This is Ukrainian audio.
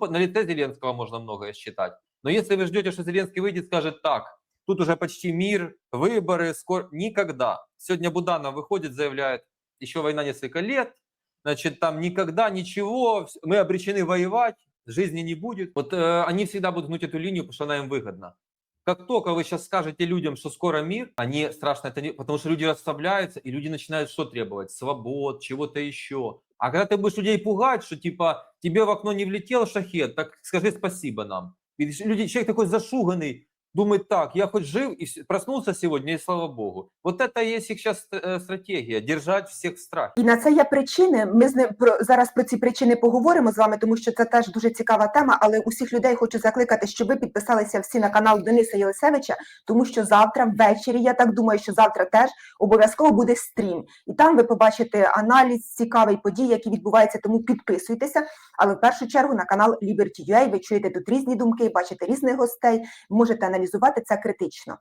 На лице Зеленского можно многое считать. Но если вы ждете, что Зеленский выйдет и скажет так, тут уже почти мир, выборы, скоро... Никогда. Сегодня Буданов выходит, заявляет, еще война несколько лет, значит, там никогда ничего, мы обречены воевать, жизни не будет. Вот э, они всегда будут гнуть эту линию, потому что она им выгодна. Как только вы сейчас скажете людям, что скоро мир, они страшно это не... Потому что люди расслабляются, и люди начинают что требовать? Свобод, чего-то еще. А когда ты будешь людей пугать, что типа тебе в окно не влетел шахет, так скажи спасибо нам. Видишь, люди, человек такой зашуганный, думает так, я хоть жив и проснулся сегодня, и слава богу. Вот это и есть их сейчас стратегия, держать всех в страхе. І на це є причини. Ми з ним про зараз про ці причини поговоримо з вами, тому що це теж дуже цікава тема. Але усіх людей хочу закликати, щоб ви підписалися всі на канал Дениса Єлисевича, тому що завтра ввечері, я так думаю, що завтра теж обов'язково буде стрім, і там ви побачите аналіз цікавий подій, які відбуваються. Тому підписуйтеся. Але в першу чергу на канал Liberty.ua ви чуєте тут різні думки, бачите різних гостей, можете аналізувати це критично.